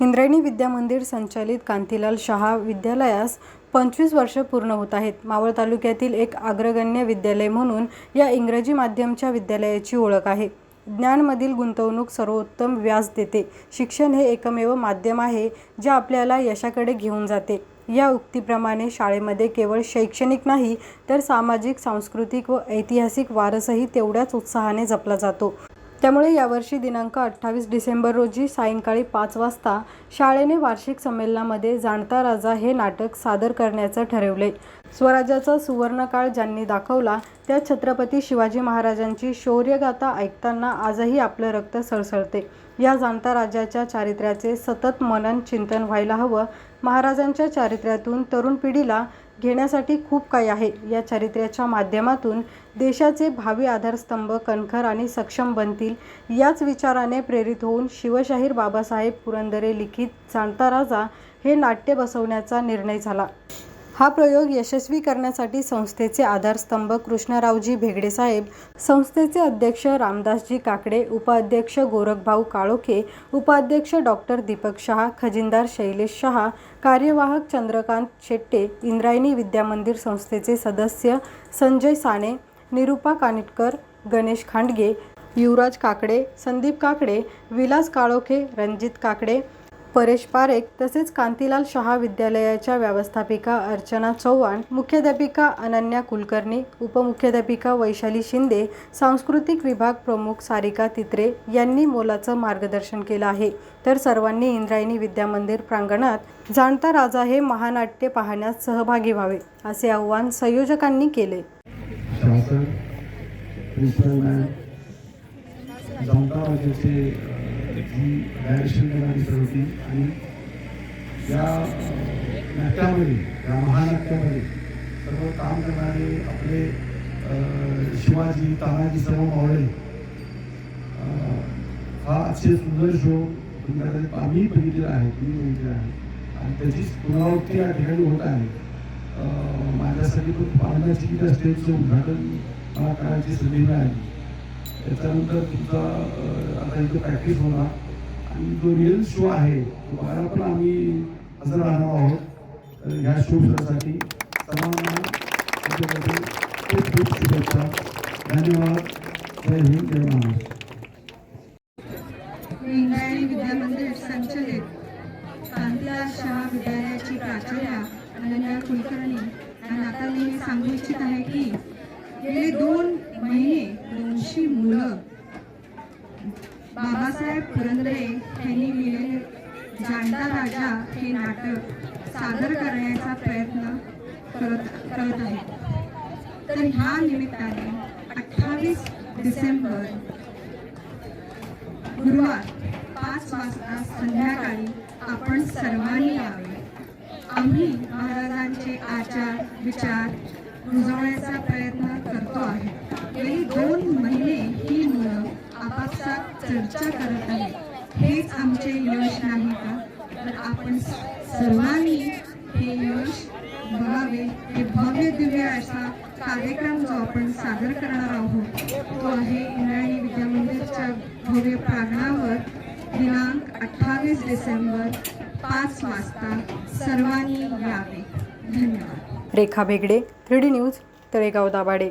इंद्रायणी विद्या मंदिर संचालित कांतीलाल शहा विद्यालयास पंचवीस वर्ष पूर्ण होत आहेत. मावळ तालुक्यातील एक अग्रगण्य विद्यालय म्हणून या इंग्रजी माध्यमच्या विद्यालयाची ओळख आहे. ज्ञानमधील गुंतवणूक सर्वोत्तम व्याज देते. शिक्षण हे एकमेव माध्यम आहे जे आपल्याला यशाकडे घेऊन जाते. या उक्तीप्रमाणे शाळेमध्ये केवळ शैक्षणिक नाही तर सामाजिक सांस्कृतिक व ऐतिहासिक वारसही तेवढ्याच उत्साहाने जपला जातो. त्यामुळे यावर्षी दिनांक अठ्ठावीस डिसेंबर रोजी सायंकाळी पाच वाजता शाळेने वार्षिक संमेलनामध्ये जाणता राजा हे नाटक सादर करण्याचं ठरवले स्वराज्याचा सुवर्णकाळ ज्यांनी दाखवला त्या छत्रपती शिवाजी महाराजांची शौर्यगाथा ऐकताना आजही आपलं रक्त सळसळते. या जाणता राजाच्या चारित्र्याचे सतत मनन चिंतन व्हायला हवं. महाराजांच्या चारित्र्यातून तरुण पिढीला घेण्यासाठी खूप काही आहे. या चरित्र्याच्या माध्यमातून देशाचे भावी आधारस्तंभ कणखर आणि सक्षम बनतील याच विचाराने प्रेरित होऊन शिवशाहीर बाबासाहेब पुरंदरे लिखित जाणता राजा हे नाट्य बसवण्याचा निर्णय झाला. हा प्रयोग यशस्वी करण्यासाठी संस्थेचे आधारस्तंभ कृष्णरावजी भेगडे साहेब संस्थेचे अध्यक्ष रामदासजी काकडे उपाध्यक्ष गोरखभाऊ काळोखे उपाध्यक्ष डॉक्टर दीपक शहा खजिनदार शैलेश शहा कार्यवाहक चंद्रकांत शेट्टे इंद्रायणी विद्यामंदिर संस्थेचे सदस्य संजय साने निरुपा कानिटकर गणेश खांडगे युवराज काकडे संदीप काकडे विलास काळोखे रणजित काकडे परेश पारेख तसेच कांतीलाल शहा विद्यालयाच्या व्यवस्थापिका अर्चना चव्हाण मुख्याध्यापिका अनन्या कुलकर्णी उपमुख्याध्यापिका वैशाली शिंदे सांस्कृतिक विभाग प्रमुख सारिका तित्रे यांनी मोलाचं मार्गदर्शन केलं आहे. तर सर्वांनी इंद्रायणी विद्यामंदिर प्रांगणात जाणता राजा हे महानाट्य पाहण्यास सहभागी व्हावे असे आवाहन संयोजकांनी केले. ही जी डायरेक्शन करणारी होती आणि या नाट्यामध्ये या महानाट्यामध्ये सर्व काम करणारे आपले शिवाजी तानाजी सर्व मावळे हा अतिशय सुंदर शो आम्ही बघितलेला आहे तुम्ही बघितलेला आहे. आणि त्याचीच पुनरावृत्ती या ठिकाणी होत आहे. माझ्यासाठी खूप आनंदाची त्या स्टेजचं उद्घाटन मला करायची संधी मिळाली त्याच्यानंतर तुमचा आता इथे प्रॅक्टिस होणार. आणि जो रिअल शो आहे तो बघायला पण आम्ही हजर राहणार आहोत. तर ह्या शोसाठी सर्वांना तुमच्याकडे खूप खूप शुभेच्छा. धन्यवाद. जय हिंद जय महाराष्ट्र. इंद्रायणी विद्यामंदिर संचलित कांतीलाल शहा विद्यालयाची प्राचार्या अनन्या कुलकर्णी या आता मी सांगू इच्छित आहे की गेले दोन महिने दोनशे मुलं. बाबासाहेब पुरंदरे यांनी लिहिलेले जाणता राजा हे नाटक सादर करण्याचा प्रयत्न करत करत आहे तर ह्या निमित्ताने अठ्ठावीस डिसेंबर गुरुवार पाच वाजता संध्याकाळी आपण सर्वांनी यावे. आम्ही महाराजांचे आचार विचार रुजवण्याचा प्रयत्न करतो आहे. गेली दोन महिने ही मुलं आपापसात चर्चा करत आहेत. हेच आमचे यश नाही का? तर आपण सर्वांनी हे यश बघावे. हे भव्य दिव्य असा कार्यक्रम जो आपण सादर करणार आहोत तो आहे इंद्रायणी विद्यामंदिरच्या भव्य प्रांगणावर दिनांक अठ्ठावीस डिसेंबर पाच वाजता सर्वांनी यावे. धन्यवाद. Rekha Bhegade three D news Talegaon Dabhade.